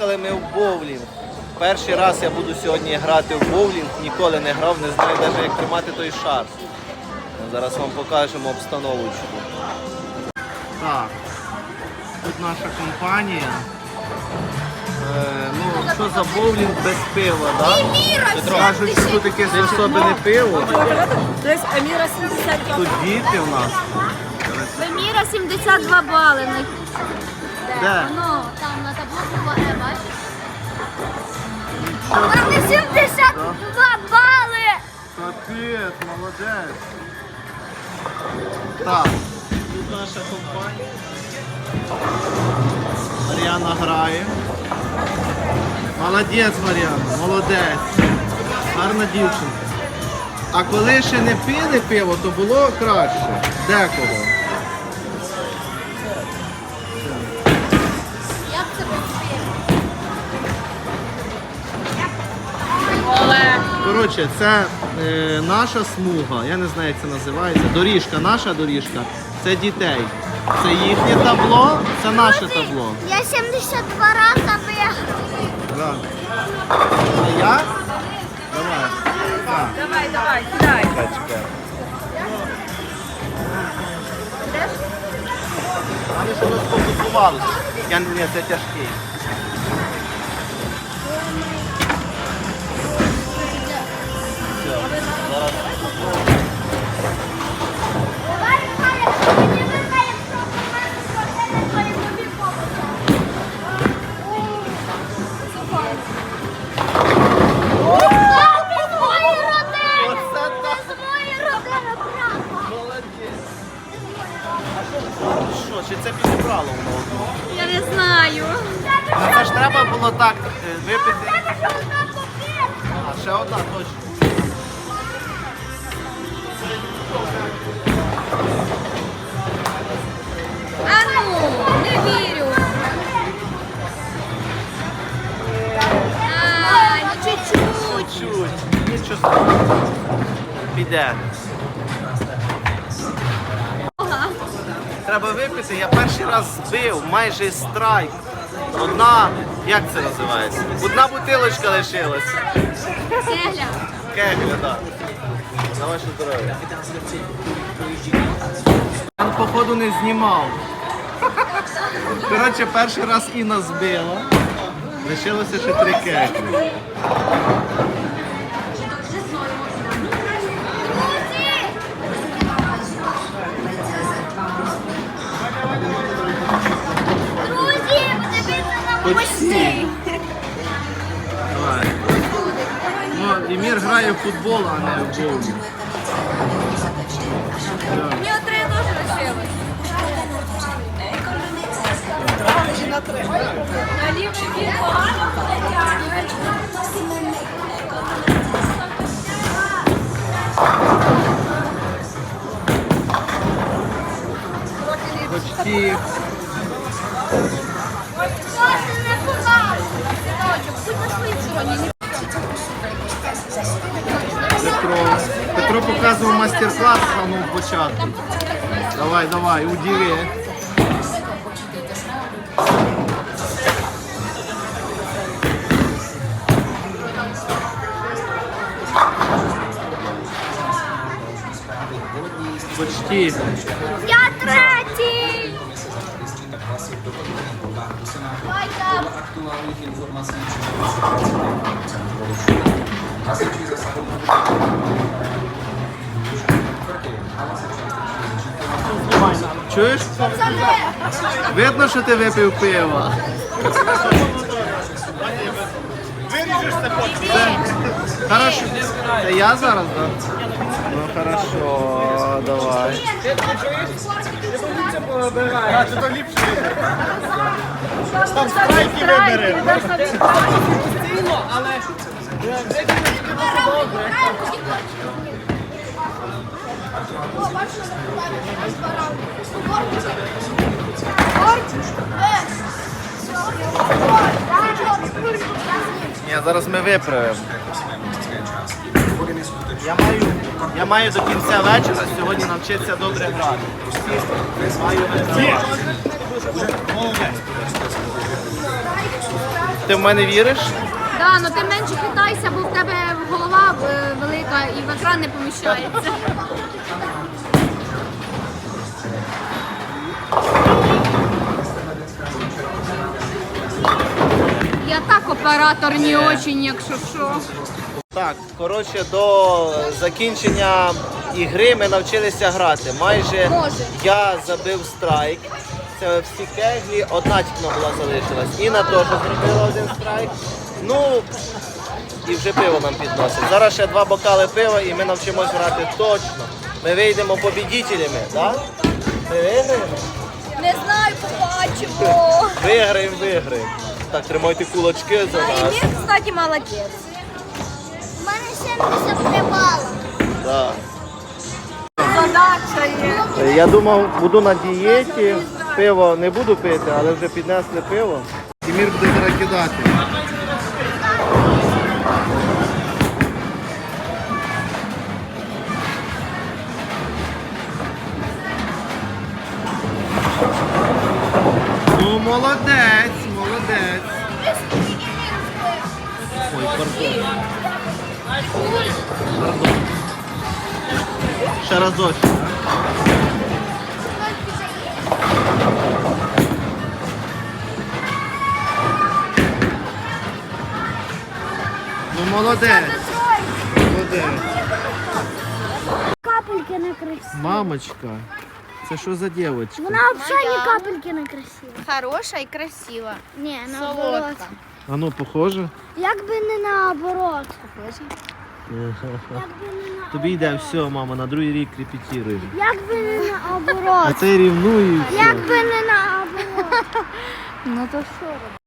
Приїхали ми в боулінг. Перший раз я буду сьогодні грати в боулінг, ніколи не грав, не знаю навіть як тримати той шар. Зараз вам покажемо обстановочку. Так, тут наша компанія. Е, ну, що за боулінг без пива, так? Да? Кажуть, що тут якесь особливе пиво. Десь Аміра 72. Тут діти в нас. Виміра 72 бали. Де? Ну, там на табло була Е, бачиш? У мене 72 бали! Капець, молодець. Так, тут наша компанія. Мар'яна грає. Молодець, Мар'яна, молодець. Гарна дівчинка. А коли ще не пили пиво, то було краще. Декого. Коротше, це е, наша смуга, я не знаю, як це називається. Доріжка, наша доріжка. Це дітей. Це їхнє табло, це наше табло. Я 72 рази виграв. Да. А я? Давай. Так, Давай, давай, кидай. чекай, чекай. Вони що нас. Я не це тяжкий. Ну це ж треба було так е, випити. А ще одна точно. А ну, не вірю. Ай, ну чуть-чуть. Чуть. Нічого страшного. Піде. Треба випити. Я перший раз збив, майже страйк. Одна, як це називається? Одна бутилочка лишилась. Кегля. Кегля, так. На ваше здоров'я. Я, походу, не знімав. Коротше, перший раз Інна збила. Лишилося ще три кеглі. Імір грає в футбол, а не в боулінг. Мені три теж лишилось. На лівий бік погано потягне. Почти. Майстер-клас самого початку. Давай, давай, удиви. Почти. Я третій. Чуєш? Видно, що ти випив пиво. Це- Хорошо. Це я зараз, так? Ну хорошо, давай. Там страйки вибери. Ні, зараз ми виправимо. Я маю, я маю до кінця вечора сьогодні навчитися добре грати. Маю вигравати. ти в мене віриш? Да, ну ти менше хитайся, бо в тебе голова е, велика і в екран не поміщається. Я так оператор не очень, якщо що. Так, коротше, до закінчення ігри ми навчилися грати. Майже Може. я забив страйк. Це всі кеглі, одна тільки була залишилась. Інна теж зробила один страйк. Ну і вже пиво нам підносить. Зараз ще два бокали пива і ми навчимось грати точно. Ми вийдемо побідітелями, так? Ми виграємо? Не знаю, побачимо. Виграємо, виграємо. Так, тримайте кулачки за нас. Емір, кстати, молодець. У мене 73 бали. Да. Задача є. Я думав, буду на дієті, пиво не буду пити, але вже піднесли пиво. Тимір буде зараз Ну, молодець, молодець. Ой, пардон. Пардон. Ще разочок. Ну молодець. Молодець. Капельки не красиві. Мамочка, це що за дівчинка? Вона взагалі ні капельки не красива. Хороша і красива. Ні, наоборот. А ну, похоже? Якби не наоборот. Як не на... Тобі йде все, мама, на другий рік репетируємо. Якби не не А наоборот. ти рівнує. Якби все. Як би не наоборот. Ну то що?